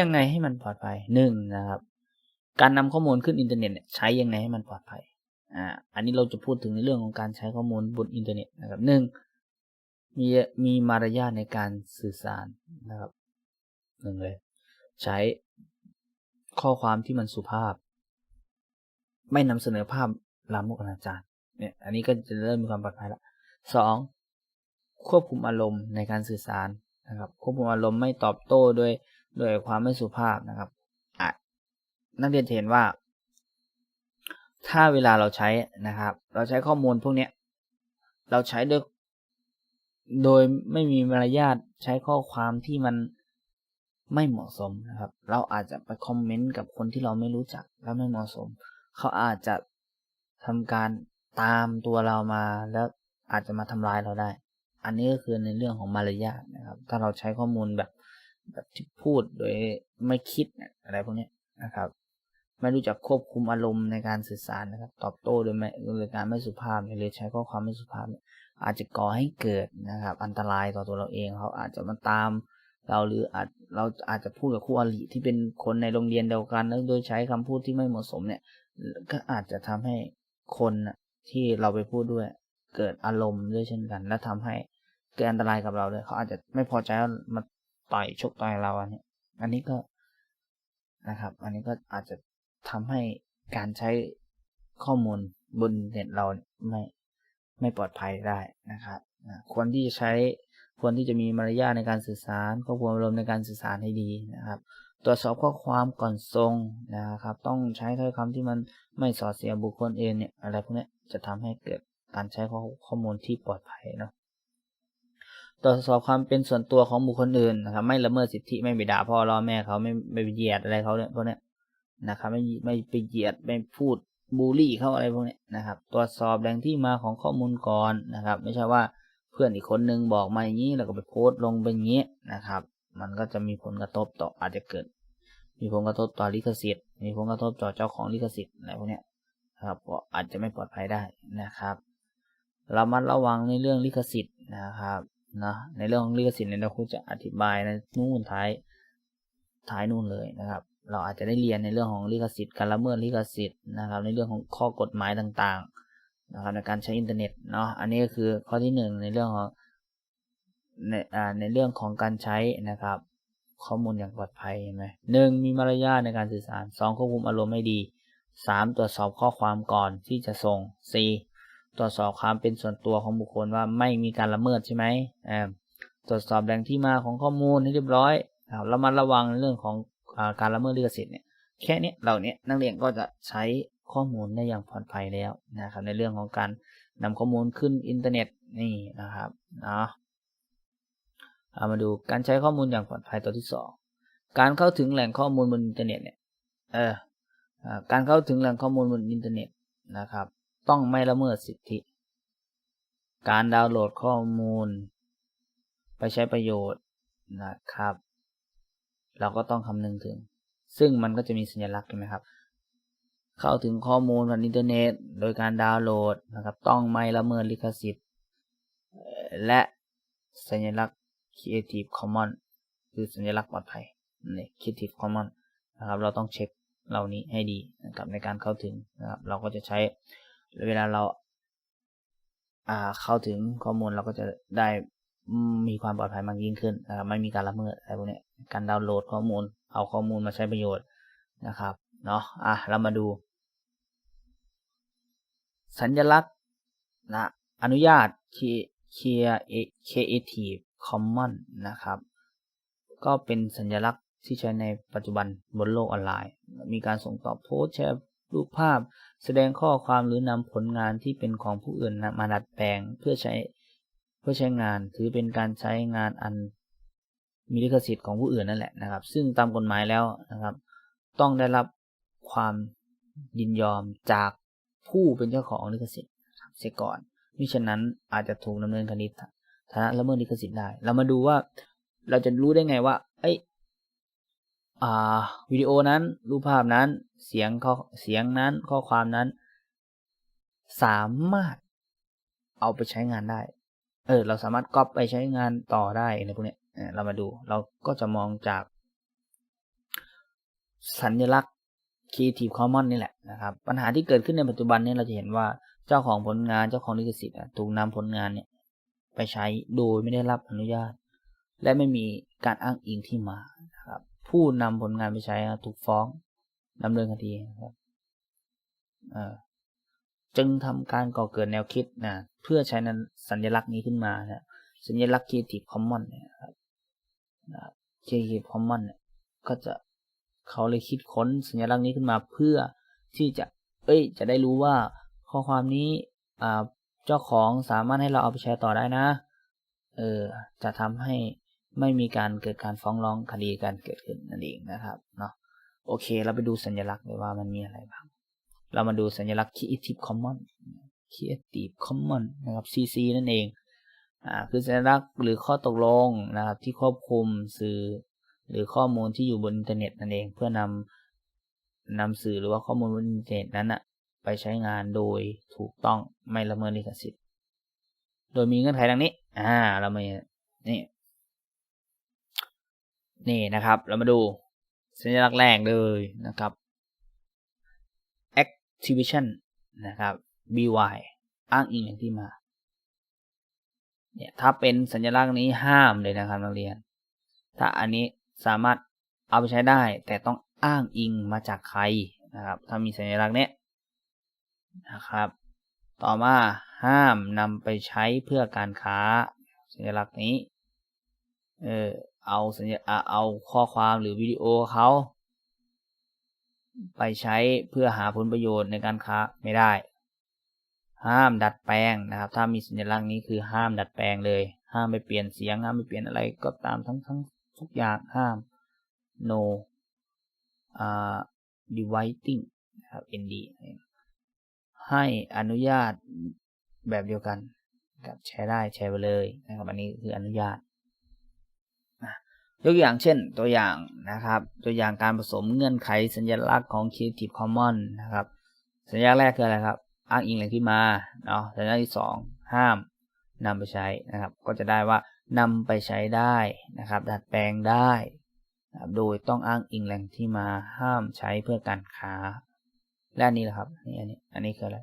ยังไงให้มันปลอดภัยหนึ่งนะครับ การนำข้อมูลขึ้นอินเทอร์เน็ตใช้ยังไงให้มันปลอดภัยอ่าอันนี้เราจะพูดถึงในเรื่องของการใช้ข้อมูลบนอินเทอร์เน็ตนะครับหนึ่งมีมีมารยาทในการสื่อสารนะครับหนึ่งเลย ใช้ข้อความที่มันสุภาพ ไม่นำเสนอภาพลามกอนาจารเนี่ย อันนี้ก็จะเริ่มมีความปลอดภัยละสองควบคุมอารมณ์ในการสื่อสารนะครับ ควบคุมอารมณ์ไม่ตอบโต้ด้วย ด้วยความไม่สุภาพนะครับนักเรียนเห็นว่า ถ้าเวลาเราใช้นะครับ เราใช้ข้อมูลพวกเนี้ยเราใช้ด้วยโดยไม่มีมารยาทใช้ข้อความที่มันไม่เหมาะสมนะครับ เราอาจจะไปคอมเมนต์กับคนที่เราไม่รู้จักแล้วไม่เหมาะสม เขาอาจจะทำการตามตัวเรามาแล้วอาจจะมาทำร้ายเราได้ อันนี้ก็คือในเรื่องของมารยาทนะครับ ถ้าเราใช้ข้อมูลแบบ แบบที่พูดโดยไม่คิดอะไรพวกนี้นะครับ ไม่รู้จักควบคุมอารมณ์ในการสื่อสารนะครับ ตอบโต้โดยไม่โดยการไม่สุภาพหรือใช้ข้อความไม่สุภาพ อาจจะก่อให้เกิดนะครับ อันตรายต่อตัวเราเองเขาอาจจะมาตาม เราหรืออาจเราอาจจะพูดกับคู่อริที่เป็นคนในโรงเรียนเดียวกันแล้วโดยใช้คำพูดที่ไม่เหมาะสมเนี่ย ก็อาจจะทำให้คนที่เราไปพูดด้วย เกิดอารมณ์ด้วยเช่นกัน และทำให้เกิดอันตรายกับเราเลยเขาอาจจะไม่พอใจมา ต่อยชกต่อยเราอันนี้อันนี้ก็นะครับ อันนี้ก็อาจจะทำให้การใช้ข้อมูลบนเน็ตเราไม่ไม่ปลอดภัยได้นะครับควรที่จะใช้ควรที่จะมีมารยาทในการสื่อสารควบคุมอารมณ์ในการสื่อสารให้ดีนะครับ ตรวจสอบข้อความก่อนส่งนะครับ ต้องใช้ถ้อยคำที่มันไม่สอดเสียบุคคลเองเนี่ยอะไรพวกนี้จะทำให้เกิดการใช้ข้อมูลที่ปลอดภัยเนาะ ตรวจสอบความเป็นส่วนตัวของบุคคลอื่นนะครับ ไม่ละเมิดสิทธิไม่ไปด่าพ่อรอแม่เขาไม่ไม่ไปเหยียดอะไรเขาเนี่ยพวกนี้นะครับ ไม่ไม่ไปเหยียดไม่พูดบูลลี่เขาอะไรพวกนี้นะครับ ตรวจสอบแหล่งที่มาของข้อมูลก่อนนะครับ ไม่ใช่ว่าเพื่อนอีกคนนึงบอกมาอย่างนี้แล้วก็ไปโพสต์ลงเป็นอย่างนี้นะครับ มันก็จะมีผลกระทบต่ออาจจะเกิด มีผลกระทบต่อลิขสิทธิ์ มีผลกระทบต่อเจ้าของลิขสิทธิ์อะไรพวกนี้ครับก็อาจจะไม่ปลอดภัยได้นะครับเรามาระวังในเรื่องลิขสิทธิ์นะครับ นะในเรื่องของลิขสิทธิ์เนี่ยเราคุณจะอธิบายในนู่นท้ายท้ายนู่นเลยนะครับ เราอาจจะได้เรียนในเรื่องของลิขสิทธิ์การละเมิดลิขสิทธิ์นะครับ ในเรื่องของข้อกฎหมายต่างๆนะครับในการใช้อินเทอร์เน็ตเนาะอันนี้ก็คือข้อที่หนึ่งในเรื่องของในอ่าในเรื่องของการใช้นะครับ ข้อมูลอย่างปลอดภัยเห็นไหมหนึ่งมีมารยาทในการสื่อสารสองควบคุมอารมณ์ให้ดีสามตรวจสอบข้อความก่อนที่จะส่งสี่ ตรวจสอบความเป็นส่วนตัวของบุคคลว่าไม่มีการละเมิดใช่ไหมตรวจสอบแหล่งที่มาของข้อมูลให้เรียบร้อยเรามาระวังเรื่องของอการละเมิดลิขสิทธิ์เนี่ยแค่นี้เราเนี้ยนักเรียนก็จะใช้ข้อมูลได้อย่างปลอดภัยแล้วนะครับ ในเรื่องของการนำข้อมูลขึ้นอินเทอร์เน็ตนี่นะครับเนาะเอามาดูการใช้ข้อมูลอย่างปลอดภัยตัวที่สองการเข้าถึงแหล่งข้อมูลบนอินเทอร์เน็ตเนี่ยเออการเข้าถึงแหล่งข้อมูลบนอินเทอร์เน็ตนะครับ ต้องไม่ละเมิดสิทธิ การดาวน์โหลดข้อมูล ไปใช้ประโยชน์นะครับ เราก็ต้องคำนึงถึง ซึ่งมันก็จะมีสัญลักษณ์ใช่ไหมครับ เข้าถึงข้อมูลผ่านอินเทอร์เน็ต โดยการดาวน์โหลดนะครับ ต้องไม่ละเมิดลิขสิทธิ์ และสัญลักษณ์ Creative Commons คือสัญลักษณ์ปลอดภัยนี่ Creative Commons นะครับ เราต้องเช็คเหล่านี้ให้ดีนะครับในการเข้าถึงนะครับ เราก็จะใช้ เวลาเราอ่าเข้าถึงข้อมูลเราก็จะได้มีความปลอดภัยมากยิ่งขึ้นนะครับไม่มีการละเมิดอะไรพวกนี้การดาวน์โหลดข้อมูล เอาข้อมูลมาใช้ประโยชน์นะครับเนาะอะเรามาดู สัญลักษณ์นะอนุญาต Creative Commons นะครับ ก็เป็นสัญลักษณ์ที่ใช้ในปัจจุบันบนโลกออนไลน์ มีการส่งต่อโพสแชร์ รูปภาพแสดงข้อความหรือนำผลงานที่เป็นของผู้อื่นมาดัดแปลงเพื่อใช้เพื่อใช้งานถือเป็นการใช้งานอันมีลิขสิทธิ์ของผู้อื่นนั่นแหละนะครับ ซึ่งตามกฎหมายแล้วนะครับ ต้องได้รับความยินยอมจากผู้เป็นเจ้าของลิขสิทธิ์เสียก่อนมิฉะนั้นอาจจะถูกดำเนินคดีฐานะละเมิดลิขสิทธิ์ได้ เรามาดูว่าเราจะรู้ได้ไงว่า เอ้อ่าวิดีโอนั้นรูปภาพนั้น เสียงข้อเสียงนั้นข้อความนั้น สามารถเอาไปใช้งานได้ เออ เราสามารถก๊อปไปใช้งานต่อได้ในพวกนี้เรามาดูเราก็จะมองจาก สัญลักษณ์ Creative Commons นี่แหละนะครับ ปัญหาที่เกิดขึ้นในปัจจุบันนี้เราจะเห็นว่าเจ้าของผลงานเจ้าของลิขสิทธิ์ถูกนำผลงานเนี่ยไปใช้โดยไม่ได้รับอนุญาต และไม่มีการอ้างอิงที่มานะครับ ผู้นำผลงานไปใช้ถูกฟ้อง ดำเนินคดีครับเอ่อจึงทำการก่อเกิดแนวคิดนะเพื่อใช้นั้นสัญลักษณ์นี้ขึ้นมานะสัญลักษณ์ Creative Commons นี่ยครับนะ Creative Commons เนี่ยก็จะเขาเลยคิดค้นสัญลักษณ์นี้ขึ้นมาเพื่อที่จะ เอ้ย จะได้รู้ว่าข้อความนี้อ่าเจ้าของสามารถให้เราเอาไปแชร์ต่อได้นะ เออ จะทำให้ไม่มีการเกิดการฟ้องร้องคดีการเกิดขึ้นนั่นเองนะครับ เนาะ โอเค เราไปดูสัญลักษณ์เลยว่ามันมีอะไรบ้าง เรามาดูสัญลักษณ์ Creative Commons Creative Commons นะครับ CC นั่นเอง อ่า คือสัญลักษณ์หรือข้อตกลงนะครับ ที่ควบคลุมสื่อ หรือข้อมูลที่อยู่บนอินเทอร์เน็ตนั่นเอง เพื่อนำนำสื่อหรือว่าข้อมูลบนอินเทอร์เน็ตนั้นอะไปใช้งานโดยถูกต้องไม่ละเมิดลิขสิทธิ์ โดยมีเงื่อนไขดังนี้ อ่า เรามานี่ นี่นะครับ เรามาดู สัญลักษณ์แรกเลยนะครับ Activision นะครับ BY อ้างอิงอย่งที่มา เนี่ยถ้าเป็นสัญลักษณ์นี้ห้ามเลยนะครับนักเรียน ถ้าอันนี้สามารถเอาไปใช้ได้ แต่ต้องอ้างอิงมาจากใครนะครับ ถ้ามีสัญลักษณ์เนี้ยนะครับ ต่อมาห้ามนำไปใช้เพื่อการค้าสัญลักษณ์นี้ เออ เอาสัญญาเอาข้อความหรือวิดีโอเขาไปใช้เพื่อหาผลประโยชน์ในการค้าไม่ได้ ห้ามดัดแปลงนะครับ ถ้ามีสัญลักษณ์นี้คือห้ามดัดแปลงเลย ห้ามไปเปลี่ยนเสียงห้ามไปเปลี่ยนอะไรก็ตามทั้งทั้งทุกอย่างห้าม no อ่า dividing นะครับ nd ให้อนุญาตแบบเดียวกันกับแชร์ได้แชร์ไปเลยนะครับ อันนี้คืออนุญาต ยกอย่างเช่นตัวอย่างนะครับ ตัวอย่างการผสมเงื่อนไขสัญลักษณ์ของ Creative Commons นะครับ สัญลักษณ์แรกคืออะไรครับ อ้างอิงแหล่งที่มาเนาะสัญลักษณ์ที่สองห้ามนำไปใช้นะครับ ก็จะได้ว่านำไปใช้ได้นะครับ ดัดแปลงได้โดยต้องอ้างอิงแหล่งที่มาห้ามใช้เพื่อการค้า และนนี้แหละครับนี่อันนี้อันนี้คืออะไร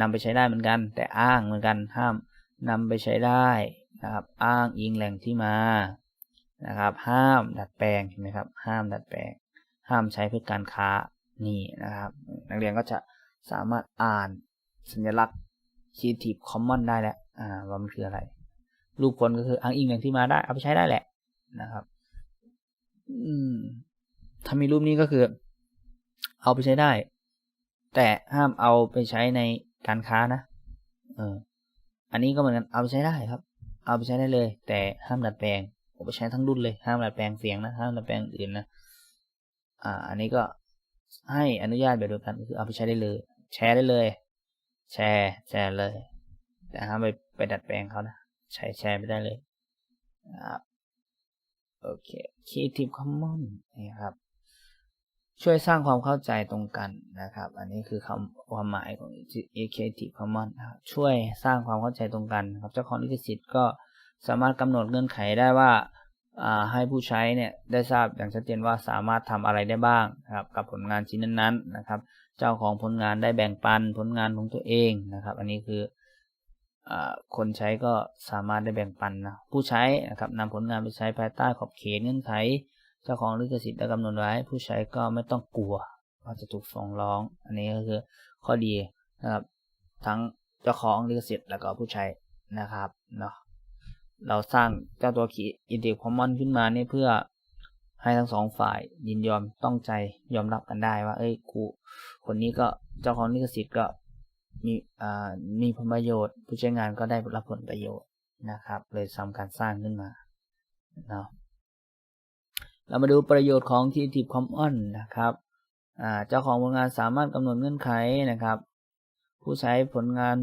นำไปใช้ได้เหมือนกัน แต่อ้างเหมือนกันห้ามนำไปใช้ได้นะครับ อ้างอิงแหล่งที่มา นะครับ ห้ามดัดแปลงเห็นไหมครับ ห้ามดัดแปลง ห้ามใช้เพื่อการค้านี่นะครับ นักเรียนก็จะสามารถอ่านสัญลักษณ์ Creative Commons ได้แล้วอ่าว่ามันคืออะไร รูปผลก็คืออ้างอิงแหล่งที่มาได้เอาไปใช้ได้แหละนะครับอืมถ้ามีรูปนี้ก็คือ เอาไปใช้ได้ แต่ห้ามเอาไปใช้ในการค้านะเอออันนี้ก็เหมือนกันเอาไปใช้ได้ครับ เอาไปใช้ได้เลย แต่ห้ามดัดแปลง ผมไปใช้ทั้งรุ่นเลยห้ามดัดแปลงเสียงนะห้ามดัดแปลงอื่นนะอ่า อันนี้ก็ให้อนุญาตแบบเดียวกันคือเอาไปใช้ได้เลย แชร์ได้เลย แชร์แชร์เลย แต่ห้ามไปไปดัดแปลงเขานะใช้แชร์ไม่ได้เลยครับโอเค Creative Commons นี่ครับ ช่วยสร้างความเข้าใจตรงกันนะครับ อันนี้คือคำความหมายของ Creative Commons นะครับช่วยสร้างความเข้าใจตรงกันครับเจ้าของลิขสิทธิ์ก็ สามารถกำหนดเงื่อนไขได้ว่าให้ผู้ใช้เนี่ยได้ทราบอย่างชัดเจนว่าสามารถทำอะไรได้บ้างนะครับกับผลงานชิ้นนั้นๆนะครับ เจ้าของผลงานได้แบ่งปันผลงานของตัวเองนะครับ อันนี้คืออคนใช้ก็สามารถได้แบ่งปันนะผู้ใช้นะครับนำผลงานไปใช้ภายใต้ขอบเขตเงื่อนไข เจ้าของลิขสิทธิ์ได้กำหนดไว้ ผู้ใช้ก็ไม่ต้องกลัวว่าจะถูกฟ้องร้อง อันนี้ก็คือข้อดีนะครับ ทั้งเจ้าของลิขสิทธิ์แล้วก็ผู้ใช้นะครับเนาะ เราสร้างเจ้าตัวขีอินเดียคอมมอนขึ้นมาเนี่ยเพื่อให้ทั้งสองฝ่ายยินยอมต้องใจยอมรับกันได้ว่า เอ้ยกูคนนี้ก็เจ้าของลิขสิทธิ์ก็มีอ่ามีผลประโยชน์ ผู้ใช้งานก็ได้รับผลประโยชน์นะครับ เลยทำการสร้างขึ้นมาเนาะเรามาดูประโยชน์ของ Creative Commons นะครับอ่าเจ้าของผลงานสามารถกำหนดเงื่อนไขนะครับ ผู้ใช้ผลงาน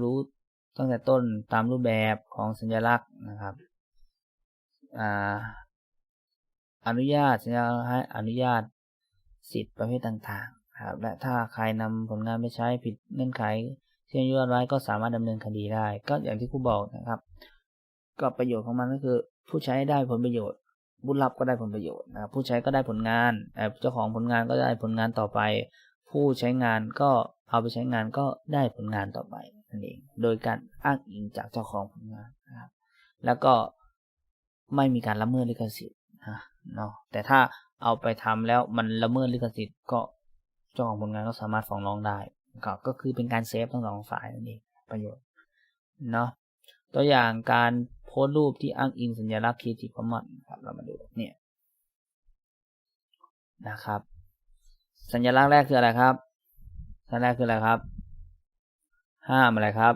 รู้ ตั้งแต่ต้นตามรูปแบบของสัญลักษณ์นะครับอนุญาตสัญญาให้อนุญาตสิทธิ์ประเภทต่างๆครับและถ้าใครนำผลงานไปใช้ผิดเงื่อนไขที่อนุญาตไว้ก็สามารถดำเนินคดีได้ ก็อย่างที่ครูบอกนะครับ ก็ประโยชน์ของมันก็คือ ผู้ใช้ได้ผลประโยชน์ผู้รับก็ได้ผลประโยชน์นะครับผู้ใช้ก็ได้ผลงานเจ้าของผลงานก็ได้ผลงานต่อไป ผู้ใช้งานก็เอาไปใช้งานก็ได้ผลงานต่อไป นั่นเอง โดยการอ้างอิงจากเจ้าของผลงานนะครับ แล้วก็ไม่มีการละเมิดลิขสิทธิ์นะเนาะ แต่ถ้าเอาไปทำแล้วมันละเมิดลิขสิทธิ์ก็เจ้าของผลงานก็สามารถฟ้องร้องได้ ก็ก็คือเป็นการเซฟทั้งสองฝ่ายนั่นเองประโยชน์เนาะ ตัวอย่างการโพสต์รูปที่อ้างอิงสัญลักษณ์ Creative Commons ครับ เรามาดูเนี่ยนะครับ สัญลักษณ์แรกคืออะไรครับสัญลักษณ์แรกคืออะไรครับ ห้ามอะไรครับ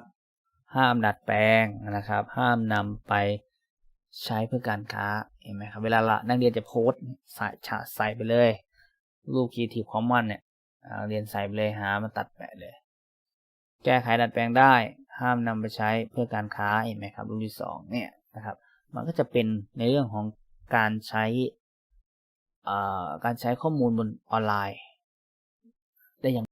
ห้ามดัดแปลงนะครับ ห้ามนำไปใช้เพื่อการค้าเห็นไหมครับ เวลาละนักเรียนจะโพสต์ใส่ฉะใส่ไปเลย รูป Creative Commons เนี่ยเรียนใส่ไปเลยหามาตัดแปะเลย แก้ไขดัดแปลงได้ ห้ามนำไปใช้เพื่อการค้าเห็นไหมครับ รูปที่สองเนี่ยนะครับ มันก็จะเป็นในเรื่องของการใช้การใช้ข้อมูลบนออนไลน์ได้อย่าง